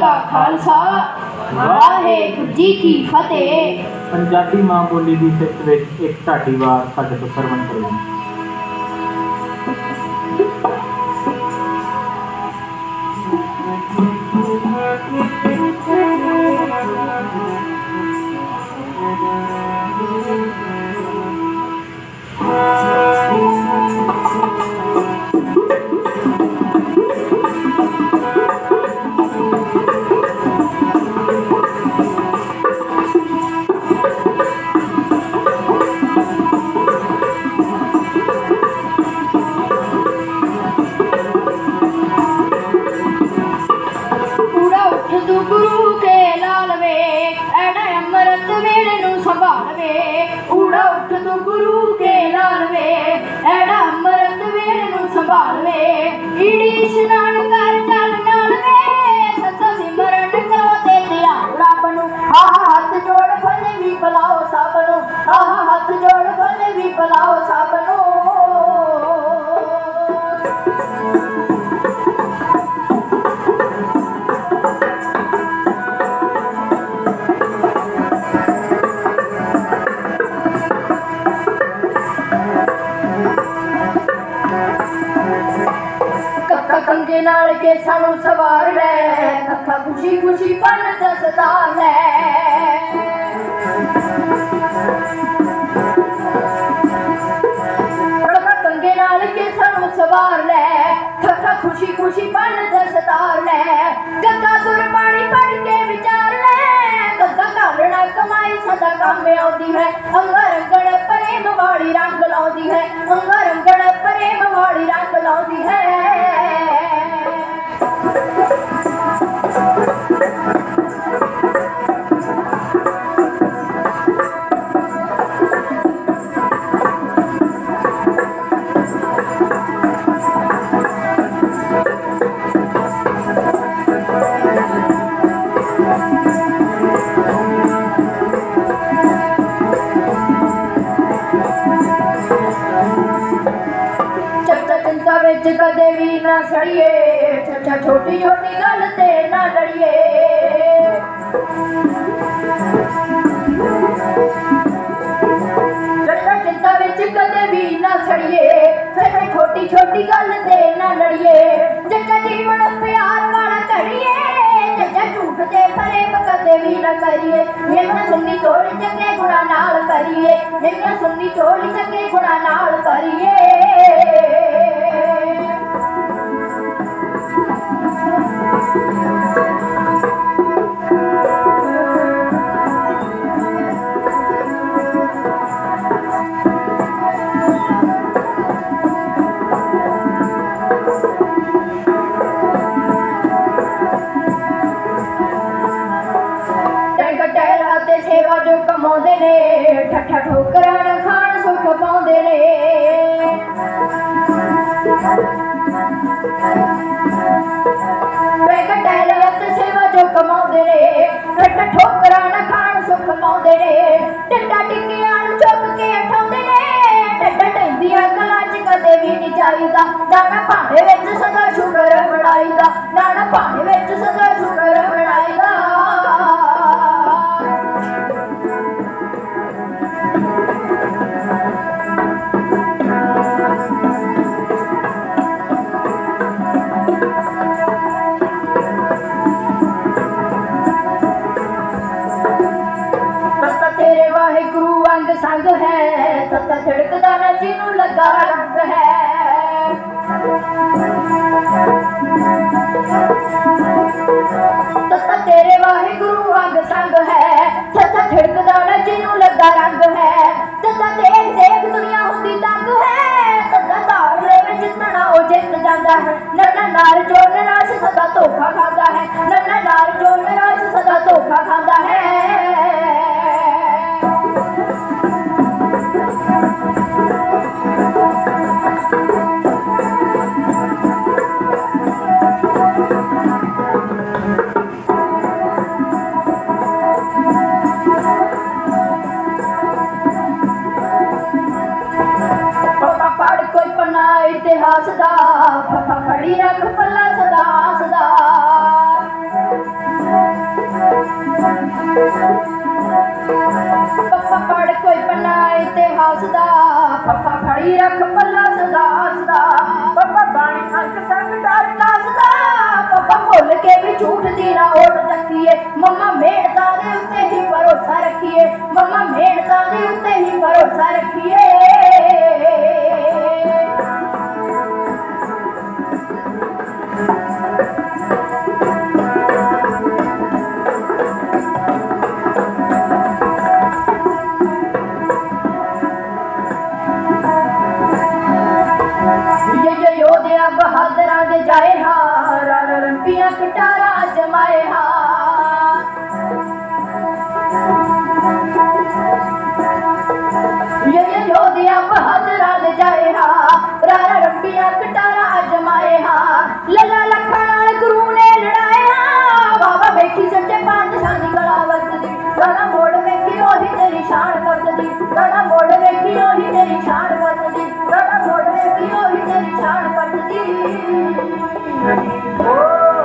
ਕਾ ਖਾਲਸਾ ਵਾਹਿਗੁਰੂ ਜੀ ਕੀ ਫਤਿਹ ਪੰਜਾਬੀ ਮਾਂ ਬੋਲੀ ਦੀ ਸਿੱਖ ਵਿੱਚ ਇੱਕ ਢਾਡੀ ਵਾਰ ਸਾਡੇ ਤੋਂ ਸਰਵਣ ਕਰੋ पंगे नाल के सानू सवार ले कथा खुशी खुशी पल दसदा ले खुशी खुशी बन दसता ले। गंगा पानी पढ़ के विचार ले। गंगा कारण कमाई सदा काम में आती है। अंगरंगण प्रेम वाली रंग लाती है। अंगरंगण प्रेम वाली रंग लाती है। ਵਿੱਚ ਕਦੇ ਵੀ ਨਾ ਸੜੀਏ ਚੱਚਾ ਛੋਟੀ ਛੋਟੀ ਗੱਲ ਤੇ ਨਾ ਲੜੀਏ। ਚੱਚਾ ਚਿੰਤਾ ਵਿੱਚ ਕਦੇ ਵੀ ਨਾ ਸੜੀਏ ਚੱਚਾ ਛੋਟੀ ਛੋਟੀ ਗੱਲ ਤੇ ਨਾ ਲੜੀਏ। ਚੱਚਾ ਜੀਵਨ ਪਿਆਰ ਵਾਲਾ ਕਰੀਏ ਚੱਚਾ ਝੂਠ ਤੇ ਫਰੇਬ ਕਦੇ ਵੀ ਨਾ ਕਰੀਏ। ਇਹਨਾਂ ਸੁਣਨੀ ਤੋੜ ਚੰਗੇ ਗੁਣਾ ਨਾਲ ਕਰੀਏ ਇਹਨਾਂ ਸੁਣਨੀ ਤੋੜ ਚੰਗੇ ਗੁਣਾ ਨਾਲ ਕਰੀਏ। ਠੱਠਾ ਠੋਕਰਾਂ ਖਾਣ ਸੁੱਖ ਪਾਉਂਦੇ ਨੇ। ਟੈਂਕ ਟਹਿਰਾ ਤੇ ਸੇਵਾ ਜੋ ਕਮਾਉਂਦੇ ਨੇ ਠੱਠਾ ਠੋਕਰਾਂ ਖਾਣ ਸੁੱਖ ਪਾਉਂਦੇ ਨੇ। ਟੱਡਾ ਟਿੱਕੀਆਂ ਨੂੰ ਚੁੱਕ ਕੇ ਉਠਾਉਂਦੇ ਨੇ ਟੱਡਾ ਟੈਂਦੀਆਂ ਕਲਾਂ ਚ ਕਦੇ ਵੀ ਨਹੀਂ ਚਾਹੀਦਾ ਦਾਣਾ ਭਾਂਡੇ ਵਿੱਚ ਸਦਾ ਸ਼ੁਕਰ ਬਣਾਈਦਾ ਦਾਣਾ ਭਾਂਡੇ ਵਿੱਚ ਸਦਾ ਸ਼ੁਕਰ ਛੜਕਦਾ ਨਾ ਜਿਹਨੂੰ ਲੱਗਾ ਰੰਗ ਹੈ। ਤਤਾ ਤੇਰੇ ਵਾਹਿਗੁਰੂ ਅੰਗ ਸੰਗ ਹੈ। ਤਤਾ ਛੜਕਦਾ ਨਾ ਜਿਹਨੂੰ ਲੱਗਾ ਰੰਗ ਹੈ। ਤਤਾ ਦੇਖ ਦੇਖ ਦੁਨੀਆ ਹੁੰਦੀ ਤੰਗ ਹੈ। ਤਤਾ ਧਾਰਲੇ ਵਿੱਚ ਜਿੱਤਣਾ ਉਹ ਜਿੱਤ ਜਾਂਦਾ ਹੈ। ਨੰਨਾ ਨਾਰ ਜੋ ਨਿਰਾਸ਼ ਸਦਾ ਧੋਖਾ ਖਾਂਦਾ ਹੈ। ਨੰਨਾ ਨਾਰ ਜੋ ਇਤਿਹਾਸ ਦਾ ਫੜੀ ਰੱਖ ਪੱਲਾ ਸਦਾ ਸਦਾ ਪੱਪਾ ਪੜ ਕੋਈ ਪੰਨਾ ਇਤਿਹਾਸ ਦਾ ਪੱਪਾ ਫੜੀ ਰੱਖ ਪੱਲਾ ਸਦਾ ਸਦਾ ਪੱਪਾ ਬਾਣੀ ਅੰਕ ਸੰਗ ਡਰ ਦੱਸਦਾ ਪੱਪਾ ਭੁੱਲ ਕੇ ਵੀ ਝੂਠ ਦੀ ਨਾ ਓਟ ਚੱਕੀਏ। ਮੰਮਾ ਮਿਹਨਤਾਂ ਦੇ ਉੱਤੇ ਹੀ ਭਰੋਸਾ ਰੱਖੀਏ, ਮੰਮਾ ਮਿਹਨਤਾਂ ਦੇ ਉੱਤੇ ਹੀ ਭਰੋਸਾ ਰੱਖੀਏ। चादरा दे जाए हा, राणा रंपिया कटारा जमाए हा। ये ये योधिया बहादरा दे जाए हा, राणा रंपिया कटारा जमाए हा। लला लखनाल गुरु ने लड़ाए हा, बाबा बेखी सटे पाँच शादी गलावत दी। राणा मोड़ में की ओही तेरी शान करत दी? राणा मोड़ में की ओही तेरी शान करत दी? Thank you.